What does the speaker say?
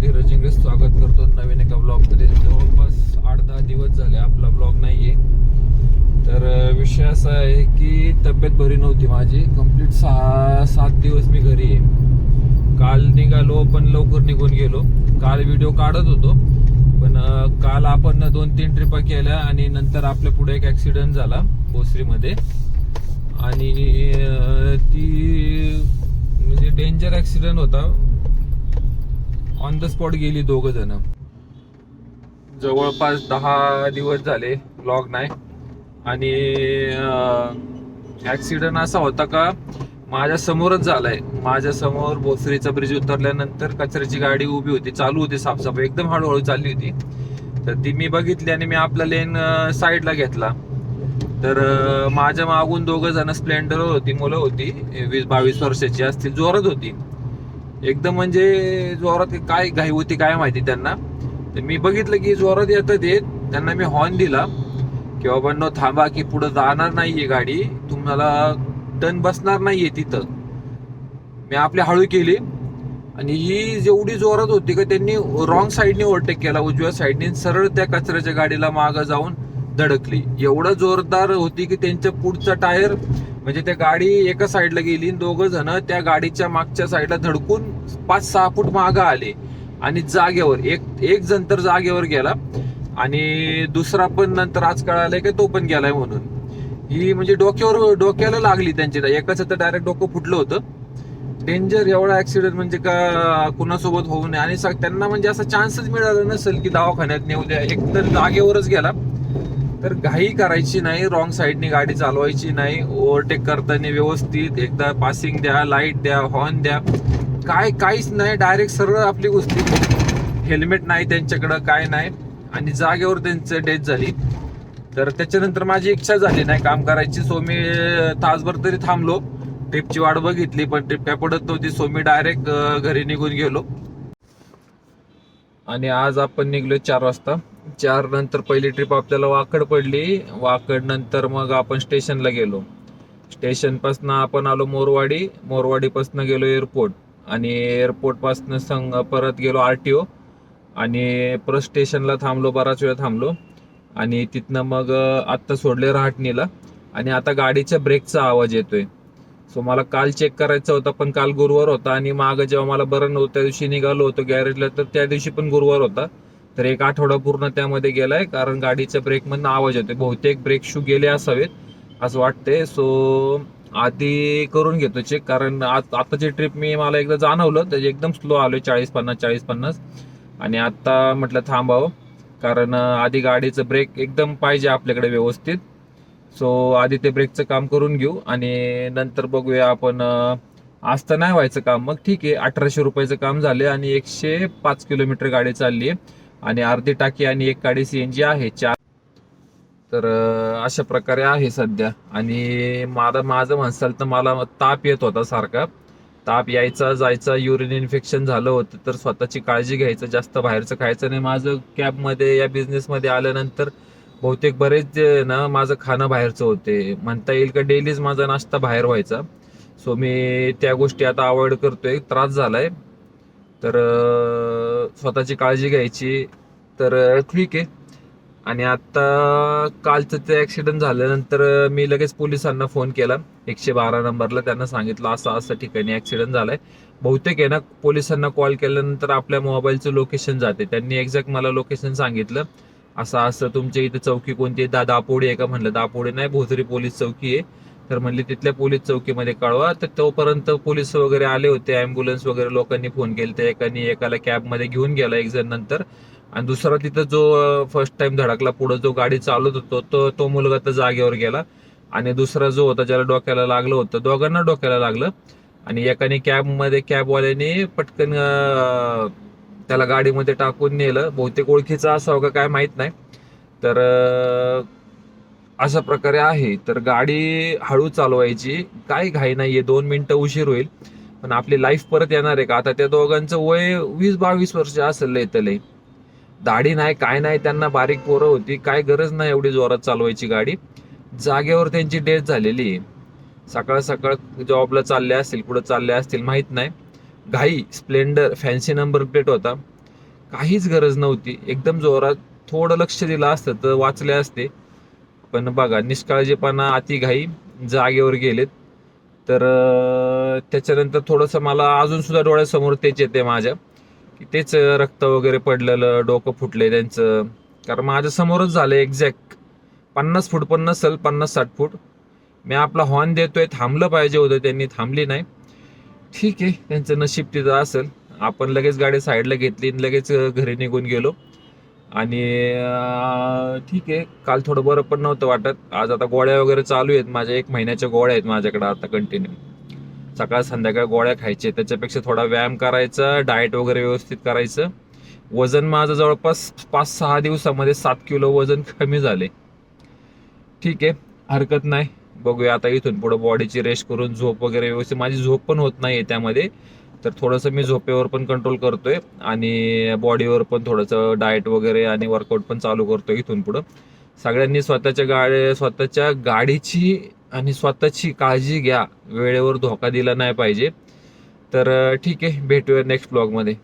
धीरज स्वागत करतो नवीन एका ब्लॉगमध्ये जवळपास आठ दहा दिवस झाले आपला ब्लॉग नाही आहे तर विषय असा आहे की तब्येत बरी नव्हती माझी. कंप्लीट सहा सात दिवस मी घरी आहे. काल निघालो पण लवकर निघून गेलो. काल व्हिडिओ काढत होतो. पण काल आपण दोन तीन ट्रिपा केल्या आणि नंतर आपल्या पुढे एक ॲक्सिडेंट झाला भोसरीमध्ये. आणि ती म्हणजे डेंजर ॲक्सिडेंट होता. ऑन द स्पॉट गेली दोघ जण. जवळपास दहा दिवस झाले ब्लॉग नाही. आणि ऍक्सिडेंट असा होता का माझ्या समोरच झालाय. माझ्यासमोर भोसरीचा ब्रिज उतरल्यानंतर कचऱ्याची गाडी उभी होती चालू होती साफसाफ एकदम हळूहळू चालली होती. तर ती मी बघितली आणि मी आपला लेन साईडला घेतला. तर माझ्या मागून दोघ जण स्प्लेंडर होती मुलं होती वीस बावीस वर्षाची असतील जोरात होती. एकदम म्हणजे जोरात काय घाई होती काय माहिती त्यांना. तर मी बघितलं की जोरात येतात येत त्यांना मी हॉर्न दिला. की बाबांनो थांबा की पुढे जाणार नाहीये गाडी. तुम्हाला टन बसणार नाहीये तिथं. मी आपली हळू केली. आणि ही जेवढी जोरात होती का त्यांनी रॉंग साईडने ओव्हरटेक केला. उजव्या साईडने सरळ त्या कचऱ्याच्या गाडीला मागं जाऊन धडकली. एवढं जोरदार होती की त्यांच्या पुढचा टायर म्हणजे त्या गाडी एका साईडला गेली दोघ जण त्या गाडीच्या मागच्या साईडला धडकून पाच सहा फूट मागं आले आणि जागेवर एक एक जण तर जागेवर गेला आणि दुसरा पण नंतर आज कळालंय की तो पण गेलाय म्हणून. ही म्हणजे डोक्यावर डोक्याला लागली त्यांची. एकाच तर डायरेक्ट डोकं फुटलं होतं. डेंजर एवढा ऍक्सिडेंट म्हणजे का कुणासोबत होऊ नये. आणि त्यांना म्हणजे असा चान्सच मिळाला नसेल की दवाखान्यात नेऊ द्या. एक तर जागेवरच गेला. तर घाई करायची नाही रॉंग साईडने गाडी चालवायची नाही ओव्हरटेक करताना व्यवस्थित एकदा पासिंग द्या लाइट द्या हॉर्न द्या. काय काहीच नाही डायरेक्ट सरळ आपली गोष्टी हेल्मेट नाही त्यांच्याकडं काय नाही. आणि जागेवर त्यांचं डेथ झाली. तर त्याच्यानंतर माझी इच्छा झाली नाही काम करायची. सो मी तासभर तरी थांबलो. ट्रिपची वाट बघितली पण ट्रिप काय पडत नव्हती. सो मी डायरेक्ट घरी निघून गेलो. आणि आज आपण निघलो चार वाजता. चार नंतर पहिली ट्रिप आपल्याला वाकड पडली. वाकड नंतर मग आपण स्टेशनला गेलो. स्टेशनपासनं आपण आलो मोरवाडी. मोरवाडीपासनं गेलो एअरपोर्ट आणि एअरपोर्टपासनं संग परत गेलो आर टी ओ आणि परत स्टेशनला थांबलो बराच वेळ थांबलो. आणि तिथनं मग आत्ता सोडले रहाटणीला. आणि आता गाडीच्या ब्रेकचा आवाज येतोय. सो मला काल चेक करायचा होता पण काल गुरुवार होता. आणि मागं जेव्हा मला बरं नव्हतं त्या दिवशी निघालो होतो गॅरेजला तर त्या दिवशी पण गुरुवार होता. तर एक आठवडा पूर्ण त्यामध्ये गेलाय कारण गाडीच्या ब्रेकमधनं आवाज येतोय. बहुतेक ब्रेक शू गेले असावेत असं वाटतंय. सो आधी करून घेतो चेक कारण आज आताची ट्रिप मी मला एकदा जाणवलं तर एकदम स्लो आलो चाळीस पन्नास चाळीस पन्नास आणि आता म्हटलं थांबावं कारण आधी गाडीचं ब्रेक एकदम पाहिजे आपल्याकडे व्यवस्थित. सो आधी ते ब्रेकचं काम करून घेऊ आणि नंतर बघूया आपण अं, आज तर नाही व्हायचं काम. मग ठीक आहे अठराशे रुपयाचं काम झालं आणि एकशे पाच किलोमीटर गाडी चालली आहे आणि अर्धी टाकी आणि एक गाडी सीएनजी आहे चार. तर अशा प्रकारे आहे सध्या. आणि मला माझं म्हणसाल तर मला ताप येत होता सारखा. ताप यायचा जायचा युरिन इन्फेक्शन झालं होतं तर स्वतःची काळजी घ्यायचं जास्त बाहेरचं खायचं नाही. माझं कॅबमध्ये या बिझनेसमध्ये आल्यानंतर बहुतेक बरेच ना माझं खाणं बाहेरचं होते. म्हणता येईल का डेलीच माझा नाश्ता बाहेर व्हायचा. सो मी त्या गोष्टी आता अवॉइड करतोय. त्रास झालाय. तर स्वतःची काळजी घ्यायची तर ठीक आहे. आणि आता कालचं ते ॲक्सिडेंट झाल्यानंतर मी लगेच पोलिसांना फोन केला. एकशे बारा नंबरला त्यांना सांगितलं असं असं ठिकाणी ॲक्सिडेंट झालाय. बहुतेक आहे ना पोलिसांना कॉल केल्यानंतर आपल्या मोबाईलचं लोकेशन जाते. त्यांनी एक्झॅक्ट मला लोकेशन सांगितलं. असं असं तुमच्या इथे चौकी कोणती आहे? दा दापोडी आहे का? म्हणलं दापोडी नाही भोसरी पोलीस चौकी आहे. तर म्हणले तिथल्या पोलीस चौकीमध्ये कळवा तर तोपर्यंत पोलीस वगैरे आले होते. अँब्युलन्स वगैरे लोकांनी फोन केले तर एकाने एकाला कॅबमध्ये घेऊन गेला एक जण नंतर. आणि दुसरा तिथं जो फर्स्ट टाइम धडकला पुढे जो गाडी चालवत होतो तो तो मुलगा तर जागेवर गेला. आणि दुसरा जो होता ज्याला डोक्याला लागलं होतं दोघांना डोक्याला लागलं. आणि एकाने कॅबमध्ये कॅबवाल्याने पटकन त्याला गाडीमध्ये टाकून नेलं. बहुतेक ओळखीचा असावं का काय माहीत नाही. तर अशा प्रकारे आहे. तर गाडी हळू चालवायची. काय घाई नाहीये. दोन मिनिटं उशीर होईल. पण आपली लाईफ परत येणार आहे का? आता त्या दोघांचं वय वीस बावीस वर्ष असेल लय लय दाढी नाही काय नाही त्यांना बारीक पोरं होती. काय गरज नाही एवढी जोरात चालवायची गाडी. जागेवर त्यांची डेथ झालेली आहे. सकाळ सकाळ जॉबला चालले असतील कुठं चालले असतील माहीत नाही. घाई स्प्लेंडर फॅन्सी नंबर प्लेट होता. काहीच गरज नव्हती. एकदम जोरात थोडं लक्ष दिलं असतं तर वाचले असते. पण बघा निष्काळजीपणा अतिघाई जागेवर गेलेत. तर त्याच्यानंतर थोडंसं मला अजून सुद्धा डोळ्यासमोर तेच येते माझ्या की तेच रक्त वगैरे पडलेलं डोकं फुटले त्यांचं. कारण माझ्या समोरच झालं एक्झॅक्ट पन्नास फूट पण नसेल पन्नास साठ फूट. मी आपला हॉर्न देतोय थांबलं पाहिजे होतं त्यांनी थांबली नाही. ठीक आहे त्यांचं नशीब तिथं असेल. आपण लगेच गाडी साईडला घेतली आणि लगेच घरी निघून गेलो. आणि ठीक आहे. काल थोडं बरं पण नव्हतं वाटत. आज आता गोळ्या वगैरे चालू आहेत. माझ्या एक महिन्याच्या गोळ्या आहेत माझ्याकडे आता कंटिन्यू सकाळ संध्याकाळ गोळ्या खायचे. त्याच्यापेक्षा थोडा व्यायाम करायचा डाएट वगैरे व्यवस्थित करायचं. वजन माझं जवळपास पाच सहा दिवसामध्ये सात किलो वजन कमी झाले. ठीक आहे. हरकत नाही. बघूया आता इथून पुढं बॉडीची रेस्ट करून झोप वगैरे व्यवस्थित. माझी झोप पण होत नाहीये त्यामध्ये. तर थोडंसं मी झोपेवर पण कंट्रोल करतोय आणि बॉडीवर पण थोडंसं डाएट वगैरे आणि वर्कआउट पण चालू करतोय इथून पुढं. सगळ्यांनी स्वतःच्या गाडी स्वतःच्या गाडीची आणि स्वतःची काळजी घ्या. वेळेवर धोका दिला नाही पाहिजे. तर ठीक आहे. भेटूया नेक्स्ट ब्लॉगमध्ये